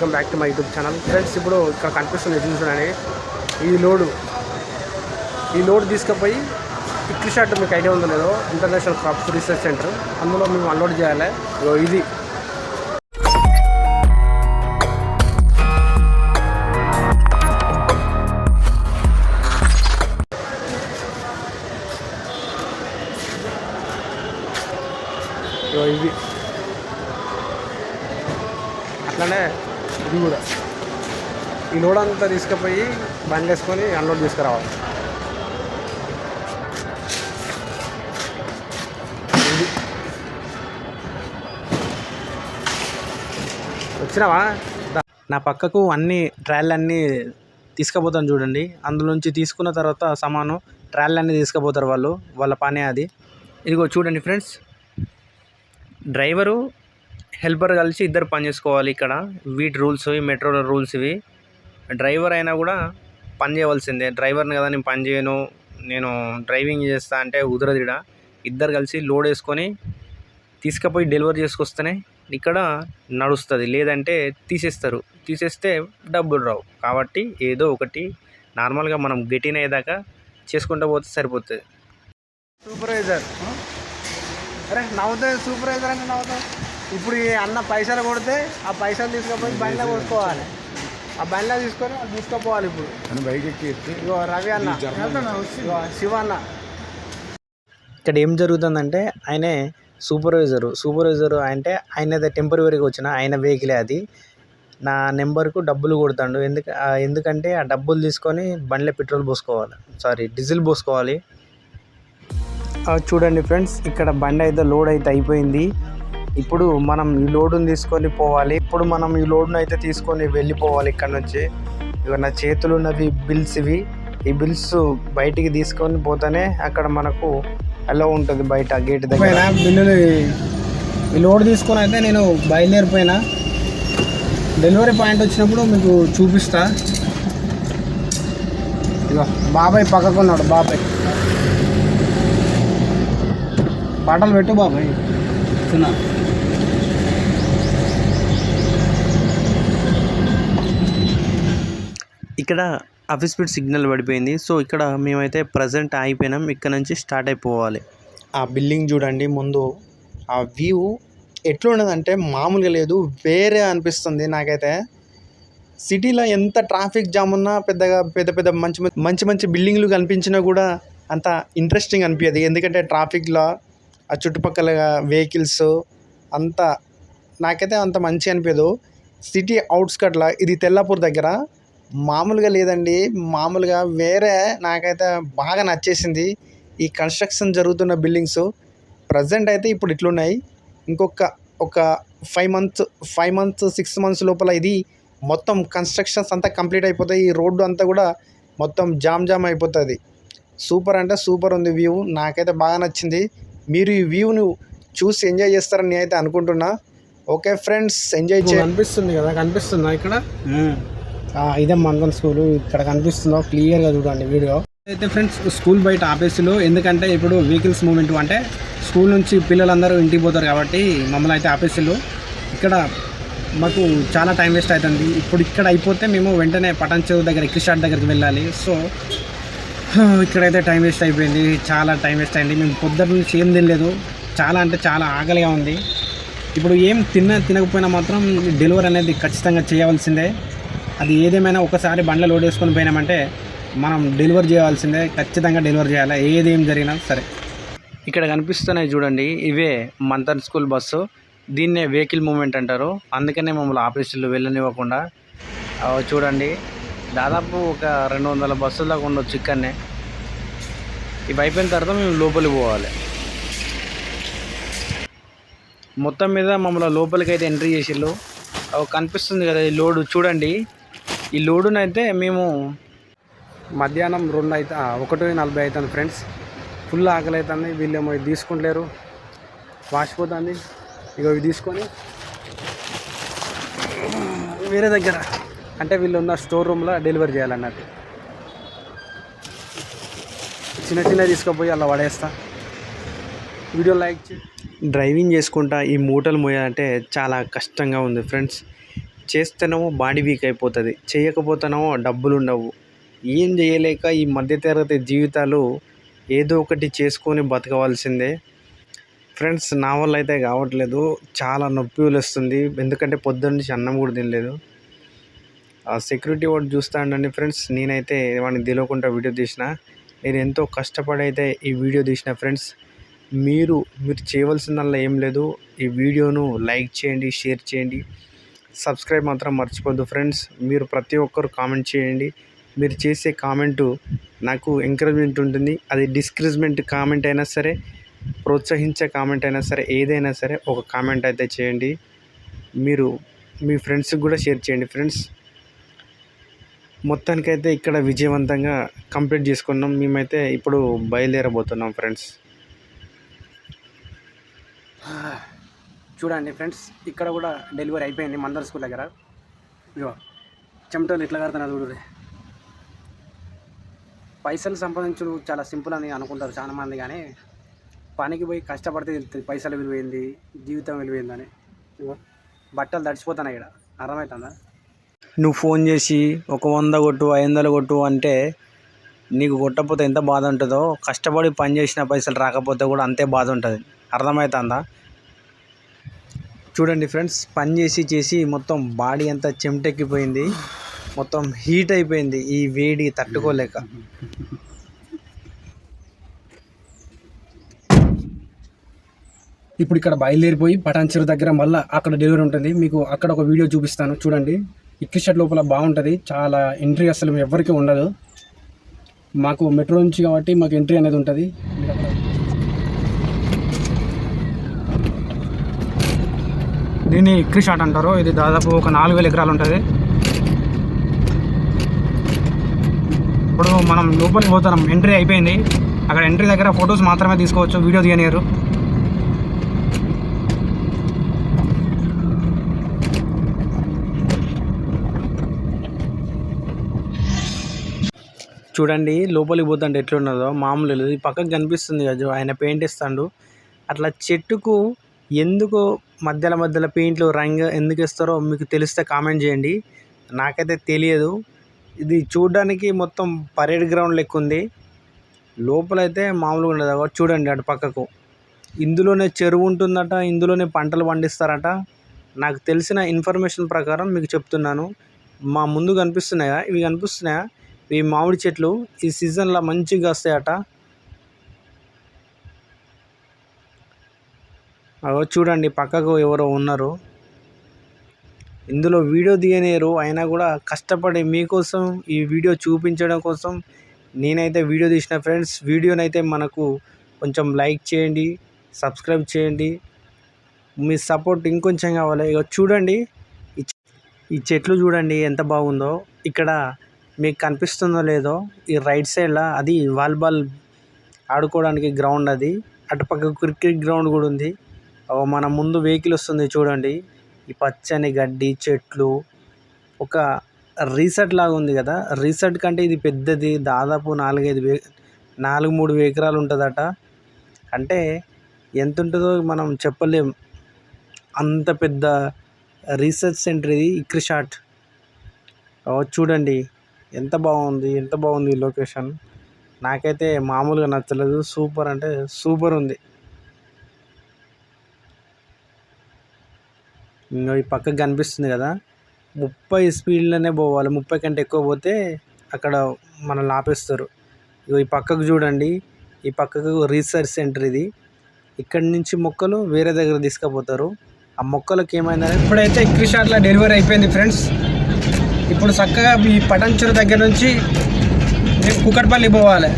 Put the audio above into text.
Welcome back to my YouTube channel. Friends ఇప్పుడు ఇక్కడ కనిపిస్తుంది చూసుకుని ఈ లోడు ఈ లోడ్ తీసుకుపోయి ఇక్కి షాట్ మీకు ఐడియా ఉందో లేదో ఇంటర్నేషనల్ క్రాప్స్ రీసెర్చ్ సెంటర్. అందులో మేము అన్లోడ్ చేయాలి. ఇది. ఈ లోడ్ అంతా తీసుకుపోయి బండి వేసుకొని అన్లోడ్ తీసుకురావాలి. వచ్చినావా? నా పక్కకు అన్ని ట్రయల్ అన్నీ తీసుకుపోతాను చూడండి. అందులోంచి తీసుకున్న తర్వాత సామాను ట్రయల్ అన్నీ తీసుకుపోతారు వాళ్ళు వాళ్ళ పనే అది. ఇదిగో చూడండి ఫ్రెండ్స్. డ్రైవరు హెల్పర్ కలిసి ఇద్దరు పని చేసుకోవాలి ఇక్కడ. వీటి రూల్స్ ఈ మెట్రోల రూల్స్ ఇవి. డ్రైవర్ అయినా కూడా పని చేయవలసిందే. డ్రైవర్ని కదా నేను పని చేయను నేను డ్రైవింగ్ చేస్తా అంటే కుదరదిడ ఇద్దరు కలిసి లోడ్ వేసుకొని తీసుకుపోయి డెలివరీ చేసుకొస్తేనే ఇక్కడ నడుస్తుంది. లేదంటే తీసేస్తారు. తీసేస్తే డబ్బులు రావు. కాబట్టి ఏదో ఒకటి నార్మల్గా మనం గెటిన్ అయ్యేదాకా చేసుకుంటూ పోతే సరిపోతుంది. సూపర్వైజర్. అరే నవ్వుతుంది సూపర్వైజర్ అంటే నవ్వుతుంది ఇప్పుడు అన్న పైసలు కొడితే ఆ పైసలు తీసుకుపోయి బండిలో కొట్టుకోవాలి ఆ బండిలో తీసుకొని అది తీసుకుపోవాలి ఇప్పుడు. అని బైక్ ఎక్కి ఎత్తి. ఇగో రవి అన్న. ఇగో శివ అన్న. ఇక్కడ ఏం జరుగుతుందంటే ఆయనే సూపర్వైజరు. సూపర్వైజరు అంటే ఆయన టెంపరీగా వచ్చిన ఆయన వెహికలే అది. నా నెంబర్కు డబ్బులు కొడతాడు. ఎందుకు ఎందుకంటే ఆ డబ్బులు తీసుకొని బండిలో పెట్రోల్ పోసుకోవాలి. సారీ డీజిల్ పోసుకోవాలి. చూడండి ఫ్రెండ్స్ ఇక్కడ బండి అయితే లోడ్ అయితే అయిపోయింది. ఇప్పుడు మనం ఈ లోడుని తీసుకొని పోవాలి. ఇప్పుడు మనం ఈ లోడ్ను అయితే తీసుకొని వెళ్ళిపోవాలి ఇక్కడ నుంచి. ఇక నా చేతులు ఉన్నవి బిల్స్ ఇవి ఈ బిల్స్ బయటికి తీసుకొని పోతేనే అక్కడ మనకు అలా ఉంటుంది బయట గేట్ దగ్గర. బిల్లులు ఈ లోడ్ తీసుకొని అయితే నేను బయలుదేరిపోయినా. డెలివరీ పాయింట్ వచ్చినప్పుడు మీకు చూపిస్తా. ఇగో బాబాయ్ పక్కకు ఉన్నాడు బాబాయ్. పాటలు పెట్టు బాబాయ్. చిన్న ఇక్కడ ఆఫీస్ స్పీడ్ సిగ్నల్ పడిపోయింది. సో ఇక్కడ మేమైతే ప్రజెంట్ ఆగిపోయినాం. ఇక్కడ నుంచి స్టార్ట్ అయిపోవాలి. ఆ బిల్డింగ్ చూడండి ముందు. ఆ వ్యూ ఎట్లున్నదంటే మామూలుగా లేదు. వేరే అనిపిస్తుంది నాకైతే. సిటీలో ఎంత ట్రాఫిక్ జామ్ ఉన్నా పెద్దగా పెద్ద పెద్ద మంచి మంచి- మంచి మంచి బిల్డింగ్లు కనిపించినా కూడా అంత ఇంట్రెస్టింగ్ అనిపించదు ఎందుకంటే ట్రాఫిక్లో ఆ చుట్టుపక్కల వెహికల్స్ అంత నాకైతే అంత మంచి అనిపించదు సిటీ అవుట్స్కట్లా ఇది తెల్లాపూర్ దగ్గర మామూలుగా లేదండి. మామూలుగా వేరే నాకైతే బాగా నచ్చేసింది ఈ కన్స్ట్రక్షన్ జరుగుతున్న బిల్డింగ్స్. ప్రజెంట్ అయితే ఇప్పుడు ఇట్లున్నాయి. ఇంకొక ఒక five months five months six months లోపల ఇది మొత్తం కన్స్ట్రక్షన్స్ అంతా కంప్లీట్ అయిపోతాయి. ఈ రోడ్డు అంతా కూడా మొత్తం జామ్ జామ్ అయిపోతుంది. సూపర్ అంటే సూపర్ ఉంది వ్యూ నాకైతే బాగా నచ్చింది. మీరు ఈ వ్యూను చూసి ఎంజాయ్ చేస్తారని నేనైతే అనుకుంటున్నా. ఓకే ఫ్రెండ్స్ ఎంజాయ్ చేయ కనిపిస్తుంది కదా కనిపిస్తుందా ఇక్కడ? ఇదే మందం స్కూల్ ఇక్కడ కనిపిస్తుందో క్లియర్గా చూడండి వీడియో. అయితే ఫ్రెండ్స్ స్కూల్ బయట ఆపేసిలో ఎందుకంటే ఇప్పుడు వెహికల్స్ మూమెంట్ అంటే స్కూల్ నుంచి పిల్లలందరూ ఇంటికి పోతారు కాబట్టి మమ్మల్ని అయితే ఆపేసులు ఇక్కడ మాకు చాలా టైం వేస్ట్ అవుతుంది. ఇప్పుడు ఇక్కడ అయిపోతే మేము వెంటనే పటాన్ చెరువు దగ్గర ఎక్కిషాట్ దగ్గరికి వెళ్ళాలి. సో ఇక్కడైతే టైం వేస్ట్ అయిపోయింది. చాలా టైం వేస్ట్ అయింది. మేము పొద్దున్న నుంచి ఏం తినలేదు. చాలా అంటే చాలా ఆకలిగా ఉంది. ఇప్పుడు ఏం తిన్న తినకపోయినా మాత్రం డెలివరీ అనేది ఖచ్చితంగా చేయవలసిందే అది ఏదేమైనా ఒకసారి బండ్ల లోడ్ వేసుకొని పోయినామంటే మనం డెలివరీ చేయాల్సిందే ఖచ్చితంగా డెలివరీ చేయాలి ఏదేం జరిగినా సరే. ఇక్కడ కనిపిస్తున్నాయి చూడండి ఇవే మంతన్ స్కూల్ బస్సు. దీన్నే వెహికల్ మూమెంట్ అంటారు. అందుకనే మమ్మల్ని ఆఫీసులో వెళ్ళనివ్వకుండా. చూడండి దాదాపు ఒక రెండు వందల బస్సుల దాకా ఉండొచ్చు ఇక్కడనే. ఇవి అయిపోయిన తర్వాత మేము లోపలికి పోవాలి. మొత్తం మీద మమ్మల్ని లోపలికి అయితే ఎంట్రీ చేసిళ్ళు. అవి కనిపిస్తుంది కదా ఈ లోడు చూడండి. ఈ లోడునైతే మేము మధ్యాహ్నం రెండు అయితే ఒకటో ఒకటి నలభై అవుతుంది ఫ్రెండ్స్. ఫుల్ ఆకలి అవుతుంది వీళ్ళేమో ఇది తీసుకుంటలేరు. వాసిపోతుంది ఇక ఇవి తీసుకొని వేరే దగ్గర అంటే వీళ్ళు ఉన్న స్టోర్ రూమ్లో డెలివరీ చేయాలన్నట్టు. చిన్న చిన్న తీసుకుపోయి అలా పడేస్తా. వీడియో లైక్ డ్రైవింగ్ చేసుకుంటా ఈ మూటలు మోయాలంటే చాలా కష్టంగా ఉంది ఫ్రెండ్స్. చేస్తేనేమో బాడీ వీక్ అయిపోతుంది. చేయకపోతేనేమో డబ్బులు ఉండవు ఏం చేయలేక ఈ మధ్యతరగతి జీవితాలు ఏదో ఒకటి చేసుకొని బతకవలసిందే. ఫ్రెండ్స్ నా వల్ల అయితే కావట్లేదు. చాలా నొప్పి వస్తుంది ఎందుకంటే పొద్దున్న నుంచి అన్నం కూడా తినలేదు. ఆ సెక్యూరిటీ వాడు చూస్తా ఉండండి ఫ్రెండ్స్. నేనైతే వాడిని తెలియకుండా వీడియో తీసిన. నేను ఎంతో కష్టపడి అయితే ఈ వీడియో తీసిన ఫ్రెండ్స్. మీరు మీరు చేయవలసిందల్లా ఏం లేదు. ఈ వీడియోను లైక్ చేయండి షేర్ చేయండి. సబ్స్క్రైబ్ మాత్రం మర్చిపోద్దు ఫ్రెండ్స్. మీరు ప్రతి ఒక్కరు కామెంట్ చేయండి. మీరు చేసే కామెంటు నాకు ఎంకరేజ్మెంట్ ఉంటుంది. అది డిస్కరేజ్మెంట్ కామెంట్ అయినా సరే ప్రోత్సహించే కామెంట్ అయినా సరే ఏదైనా సరే ఒక కామెంట్ అయితే చేయండి. మీరు మీ ఫ్రెండ్స్కి కూడా షేర్ చేయండి ఫ్రెండ్స్. మొత్తానికైతే ఇక్కడ విజయవంతంగా కంప్లీట్ చేసుకున్నాం. మేమైతే ఇప్పుడు బయలుదేరబోతున్నాం ఫ్రెండ్స్. చూడండి ఫ్రెండ్స్ ఇక్కడ కూడా డెలివరీ అయిపోయింది మందర్ స్కూల్ దగ్గర. ఇగో చెమటలు ఇట్లా కడుతున్నారు చూడు పైసలు సంపాదించడం చాలా సింపుల్ అని అనుకుంటారు చాలా మంది కానీ పనికి పోయి కష్టపడితే తెలుస్తుంది పైసలు విలువైంది జీవితం విలువైందని ఇగో బట్టలు తడిచిపోతున్నాయి ఇక్కడ. అర్థమవుతుందా? నువ్వు ఫోన్ చేసి ఒక వంద కొట్టు ఐదు వందలు కొట్టు అంటే నీకు కొట్టకపోతే ఎంత బాధ ఉంటుందో కష్టపడి పని చేసిన పైసలు రాకపోతే కూడా అంతే బాధ ఉంటుంది. అర్థమవుతుందా? చూడండి ఫ్రెండ్స్ పని చేసి చేసి మొత్తం బాడీ అంతా చెమటెక్కిపోయింది. మొత్తం హీట్ అయిపోయింది. ఈ వేడి తట్టుకోలేక. ఇప్పుడు ఇక్కడ బయలుదేరిపోయి పటాన్చెరు దగ్గర మళ్ళీ అక్కడ డెలివరీ ఉంటుంది. మీకు అక్కడ ఒక వీడియో చూపిస్తాను. చూడండి. ఇక్కడ షర్ట్ లోపల బాగుంటుంది. చాలా ఎంట్రీ అసలు ఎవరికీ ఉండదు. మాకు మెట్రో నుంచి కాబట్టి మాకు ఎంట్రీ అనేది ఉంటుంది. దీన్ని ఇక్రి షాట్ అంటారు. ఇది దాదాపు ఒక నాలుగు వేల ఎకరాలు ఉంటుంది. ఇప్పుడు మనం లోపలికి పోతున్నాం. ఎంట్రీ అయిపోయింది. అక్కడ ఎంట్రీ దగ్గర ఫొటోస్ మాత్రమే తీసుకోవచ్చు. వీడియో తీయనియరు. చూడండి లోపలికి పోతుంటే ఎట్లున్నదో? మామూలు లేదు. ఈ పక్కకు కనిపిస్తుంది కదా ఆయన పెయింట్ ఇస్తాండు. అట్లా చెట్టుకు ఎందుకు మధ్యలో మధ్యలో పెయింట్లు రంగు ఎందుకు ఇస్తారో మీకు తెలిస్తే కామెంట్ చేయండి. నాకైతే తెలియదు. ఇది చూడడానికి మొత్తం పరేడ్ గ్రౌండ్ లెక్క ఉంది. లోపలైతే మామూలుగా ఉండదు. అగో చూడండి అటు పక్కకు. ఇందులోనే చెరువు ఉంటుందట ఇందులోనే పంటలు పండిస్తారట. నాకు తెలిసిన ఇన్ఫర్మేషన్ ప్రకారం మీకు చెప్తున్నాను. మా ముందు కనిపిస్తున్నాయా? ఇవి కనిపిస్తున్నాయా? ఈ మామిడి చెట్లు. ఈ సీజన్లో మంచిగా వస్తాయట. అగో చూడండి పక్కకు ఎవరో ఉన్నారు. ఇందులో వీడియో దిగనేరు అయినా కూడా కష్టపడి మీకోసం ఈ వీడియో చూపించడం కోసం నేనైతే వీడియో తీసిన ఫ్రెండ్స్. వీడియోనైతే మనకు కొంచెం లైక్ చేయండి సబ్స్క్రైబ్ చేయండి. మీ సపోర్ట్ ఇంకొంచెం కావాలి. ఇక చూడండి ఈ చెట్లు చూడండి ఎంత బాగుందో. ఇక్కడ మీకు కనిపిస్తుందో లేదో ఈ రైట్ సైడ్లో అది వాలీబాల్ ఆడుకోవడానికి గ్రౌండ్ అది. అటుపక్క క్రికెట్ గ్రౌండ్ కూడా ఉంది. మన ముందు వెహికల్ వస్తుంది చూడండి. ఈ పచ్చని గడ్డి చెట్లు ఒక రీసెట్ లాగా ఉంది కదా. రీసెట్ కంటే ఇది పెద్దది దాదాపు నాలుగైదు వే నాలుగు మూడు ఎకరాలు ఉంటుందట. అంటే ఎంత ఉంటుందో మనం చెప్పలేం. అంత పెద్ద రీసెర్చ్ సెంటర్ ఇది ఇక్రిషాట్. చూడండి. ఎంత బాగుంది ఎంత బాగుంది ఈ లొకేషన్. నాకైతే మామూలుగా నచ్చలేదు. సూపర్ అంటే సూపర్ ఉంది. ఇంకో ఈ పక్కకు కనిపిస్తుంది కదా. ముప్పై స్పీడ్లోనే పోవాలి. ముప్పై కంటే ఎక్కువ పోతే అక్కడ మనల్ని ఆపేస్తారు. ఇగో ఈ పక్కకు చూడండి. ఈ పక్కకు రీసెర్చ్ సెంటర్ ఇది. ఇక్కడి నుంచి మొక్కలు వేరే దగ్గర తీసుకుపోతారు. ఆ మొక్కలకు ఏమైందని ఇప్పుడైతే ఇక్రి షాట్లో డెలివరీ అయిపోయింది ఫ్రెండ్స్. ఇప్పుడు చక్కగా ఈ పటంచెరు దగ్గర నుంచి కుకట్పల్లి పోవాలి.